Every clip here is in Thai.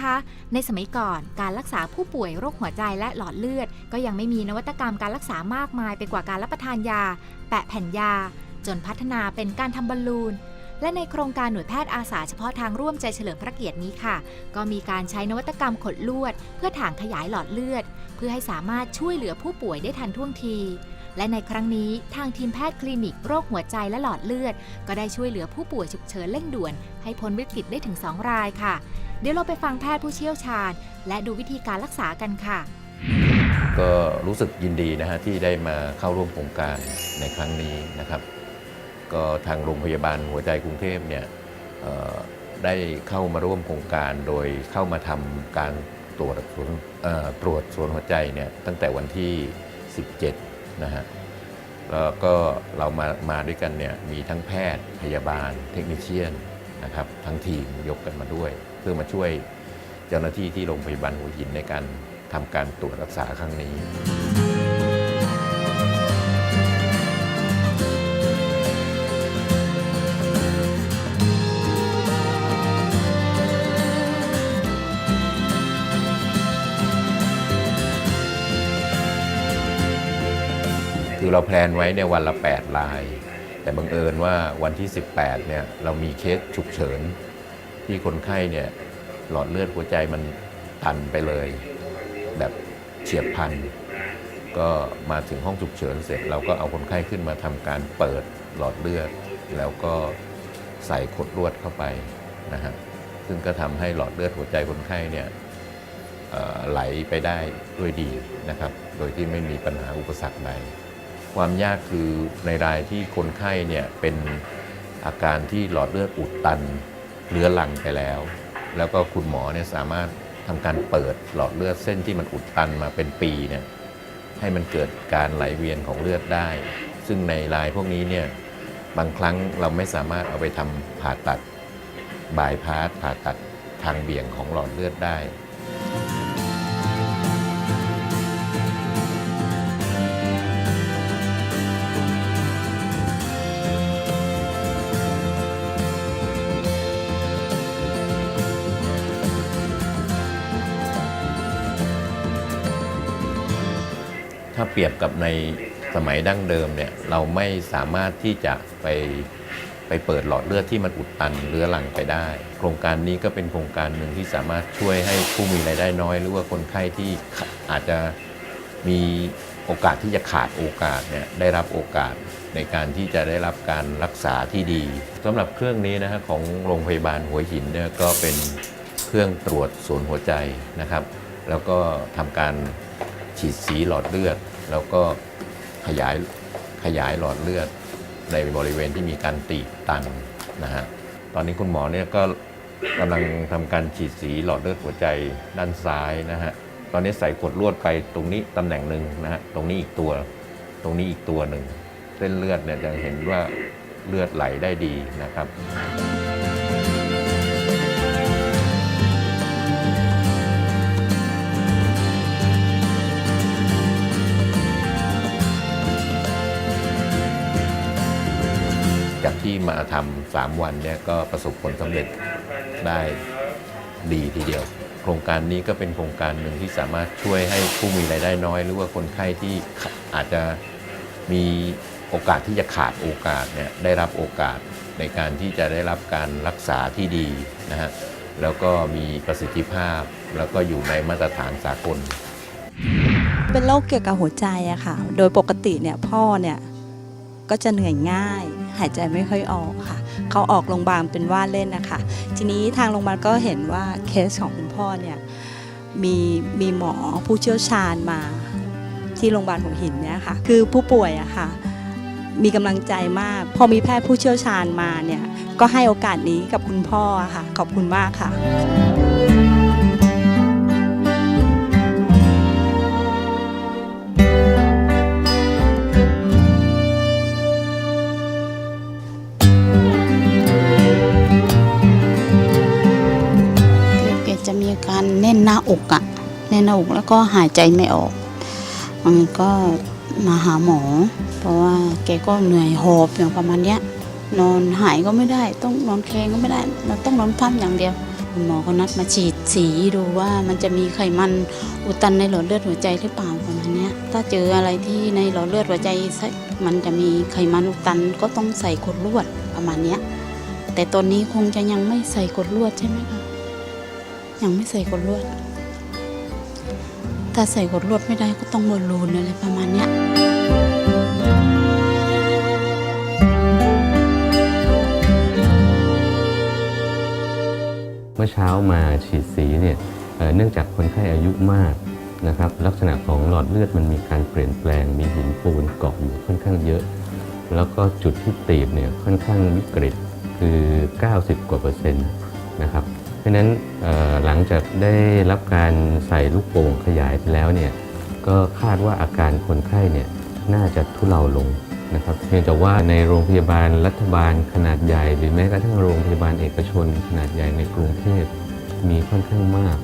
คะ ในสมัยก่อนการรักษาผู้ป่วยโรคหัวใจและหลอดเลือด ก็ยังไม่มีนวัตกรรมการรักษามากมายไปกว่าการรับประทานยา แปะแผ่นยา จนพัฒนาเป็นการทำบอลลูนและในโครงการหน่วยแพทย์อาสาเฉพาะทางร่วมใจเฉลิมพระเกียรตินี้ค่ะ ก็มีการใช้นวัตกรรมขดลวด เพื่อถ่างขยายหลอดเลือด เพื่อให้สามารถช่วยเหลือผู้ป่วยได้ทันท่วงที และในครั้งนี้ทางทีมแพทย์คลินิกโรคหัวใจและหลอดเลือด ก็ได้ช่วยเหลือผู้ป่วยฉุกเฉินเร่งด่วน ให้พ้นวิกฤตได้ถึง 2 รายค่ะ เดี๋ยวเราไปฟังแพทย์ผู้เชี่ยวชาญ และดูวิธีการรักษากันค่ะ ก็รู้สึกยินดีนะฮะที่ได้มาเข้าร่วมโครงการในครั้งนี้นะครับ ก็ทางโรงพยาบาลหัวใจกรุงเทพเนี่ยได้เข้ามาร่วมโครงการโดยเข้ามาทำการตรวจสวนตรวจสวนหัวใจเนี่ยตั้งแต่วันที่ 17 นะฮะแล้วก็เรามามาด้วยกันเนี่ยมีทั้งแพทย์พยาบาลเทคนิชเชียนนะครับทั้งทีมยกกันมาด้วย เพื่อมาช่วยเจ้าหน้าที่ที่โรงพยาบาลหัวหินในการทำการตรวจรักษาครั้งนี้ คือเราแพลนไว้ในวันละ8ลาย แต่บังเอิญว่าวันที่ 18เนี่ยเรามีเคสฉุกเฉิน ที่คนไข้เนี่ยหลอดเลือดหัวใจมันตันไปเลย แบบเฉียบพลัน ก็มาถึงห้องฉุกเฉินเสร็จ เราก็เอาคนไข้ขึ้นมาทำการเปิดหลอดเลือด แล้วก็ใส่ขดลวดเข้าไปนะฮะซึ่งก็ทำให้หลอดเลือดหัวใจคนไข้เนี่ยไหลไปได้ด้วยดีนะครับ โดยที่ไม่มีปัญหาอุปสรรคใด ความยากคือในรายที่คนไข้เนี่ยเป็นอาการที่หลอดเลือดอุดตัน เลื้อรังไปแล้ว แล้วก็คุณหมอเนี่ยสามารถทำการเปิดหลอดเลือดเส้นที่มันอุดตันมาเป็นปีเนี่ยให้มันเกิดการไหลเวียนของเลือดได้ ซึ่งในรายพวกนี้เนี่ยบางครั้งเราไม่สามารถเอาไปทำผ่าตัดบายพาสผ่าตัดทางเบี่ยงของหลอดเลือดได้ เปรียบกับในสมัยดั้งเดิมเนี่ยเราไม่สามารถที่จะไปไปเปิดหลอดเลือดที่มันอุดตันเรื้อรังไปได้ โครงการนี้ก็เป็นโครงการหนึ่งที่สามารถช่วยให้ผู้มีรายได้น้อย หรือว่าคนไข้ที่อาจจะมีโอกาสที่จะขาดโอกาสเนี่ยได้รับโอกาสในการที่จะได้รับการรักษาที่ดีสำหรับเครื่องนี้นะฮะของโรงพยาบาลหัวหินเนี่ยก็เป็นเครื่องตรวจศูนย์หัวใจนะครับ แล้วก็ทำการฉีดสีหลอดเลือด แล้วก็ขยายขยายหลอดเลือดในบริเวณที่มีการตีบตันนะฮะ ตอนนี้คุณหมอเนี่ยก็กำลังทำการฉีดสีหลอดเลือดหัวใจด้านซ้ายนะฮะ ตอนนี้ใส่ขวดลวดไปตรงนี้ตำแหน่งหนึ่งนะฮะ ตรงนี้อีกตัว ตรงนี้อีกตัวหนึ่ง เส้นเลือดเนี่ยจะเห็นว่าเลือดไหลได้ดีนะครับ ที่มาทำสามวันเนี่ยก็ประสบผลสำเร็จได้ดีทีเดียว โครงการนี้ก็เป็นโครงการหนึ่งที่สามารถช่วยให้ผู้มีรายได้น้อย หรือว่าคนไข้ที่อาจจะมีโอกาสที่จะขาดโอกาสเนี่ยได้รับโอกาสในการที่จะได้รับการรักษาที่ดีนะฮะแล้วก็มีประสิทธิภาพแล้วก็อยู่ในมาตรฐานสากล เป็นโรคเกี่ยวกับหัวใจอะค่ะ โดยปกติเนี่ยพ่อเนี่ยก็จะเหนื่อยง่าย หายใจไม่ค่อยออกค่ะ เขาออกโรงพยาบาลเป็นว่าเล่นนะคะ ทีนี้ทางโรงพยาบาลก็เห็นว่าเคสของคุณพ่อเนี่ยมีมีหมอผู้เชี่ยวชาญมาที่โรงพยาบาลหัวหินเนี่ยค่ะ คือผู้ป่วยอะค่ะมีกำลังใจมาก พอมีแพทย์ผู้เชี่ยวชาญมาเนี่ยก็ให้โอกาสนี้กับคุณพ่อค่ะ ขอบคุณมากค่ะ หน้าอกอะแน่นหน้าอกแล้วก็หายใจไม่ออกมันก็มาหาหมอ เพราะว่าแกก็เหนื่อยหอบอย่างประมาณเนี้ย นอนหายก็ไม่ได้ ต้องนอนแคงก็ไม่ได้เราต้องนอนพั่มอย่างเดียวหมอก็นัดมาฉีดสีดูว่ามันจะมีไขมันอุดตันในหลอดเลือดหัวใจหรือเปล่าประมาณนี้ถ้าเจออะไรที่ในหลอดเลือดหัวใจ มันจะมีไขมันอุดตันก็ต้องใส่กดลวดประมาณนี้แต่ตอนนี้คงจะยังไม่ใส่กดลวดใช่ไหมคะ ยังไม่ใส่กดลวด ถ้าใส่กดลวดไม่ได้ก็ต้องบอลลูนอะไรประมาณเนี้ยเมื่อเช้ามาฉีดสีเนี่ยเเนื่องจากคนไข้อายุมากนะครับลักษณะของหลอดเลือดมันมีการเปลี่ยนแปลง มีหินปูนเกาะอยู่ค่อนข้างเยอะ แล้วก็จุดที่ตีบเนี่ยค่อนข้างวิกฤตคือ 90 กว่าเปอร์เซ็นต์นะครับ เพราะฉะนั้นหลังจากได้รับการใส่ลูกโป่งขยายไปแล้วเนี่ยก็คาดว่าอาการคนไข้เนี่ยน่าจะทุเลาลงนะครับเพียงแต่ว่าในโรงพยาบาลรัฐบาลขนาดใหญ่ หรือแม้กระทั่งโรงพยาบาลเอกชน ขนาดใหญ่ในกรุงเทพมีค่อนข้างมาก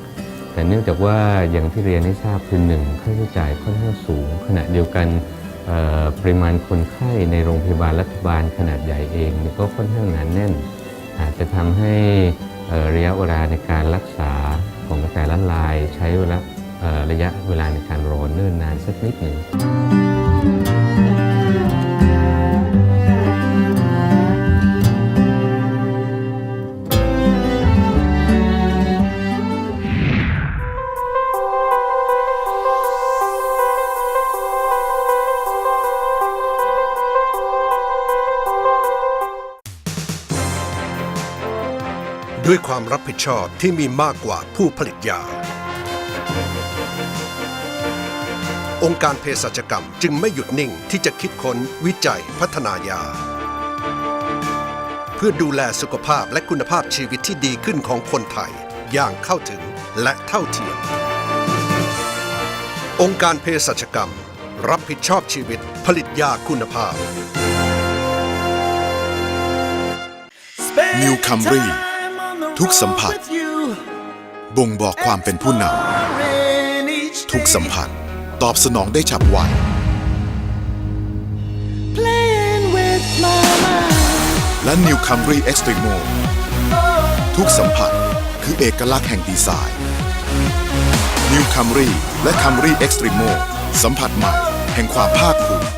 แต่เนื่องจากว่าอย่างที่เรียนให้ทราบคือหนึ่งค่าใช้จ่ายค่อนข้างสูง ขณะเดียวกันปริมาณคนไข้ในโรงพยาบาลรัฐบาลขนาดใหญ่เองก็ค่อนข้างหนาแน่น อาจจะทำให้ ระยะเวลาในการรักษาของแต่ละลายใช้เวลาระยะเวลาในการรอเนิ่นนานสักนิดหนึ่ง ด้วยความรับผิดชอบที่มีมากกว่าผู้ผลิตยา องค์การเภสัชกรรมจึงไม่หยุดนิ่งที่จะคิดค้นวิจัยพัฒนายา เพื่อดูแลสุขภาพและคุณภาพชีวิตที่ดีขึ้นของคนไทย อย่างเข้าถึงและเท่าเทียม องค์การเภสัชกรรม รับผิดชอบชีวิตผลิตยาคุณภาพ New Camry ทุกสัมผัส บ่งบอกความเป็นผู้นำทุกสัมผัสตอบสนองได้ฉับไวและ New Camry Extremo ทุกสัมผัสคือเอกลักษณ์แห่งดีไซน์ New Camry และ Camry Extremo สัมผัสใหม่แห่งความภาคภูมิ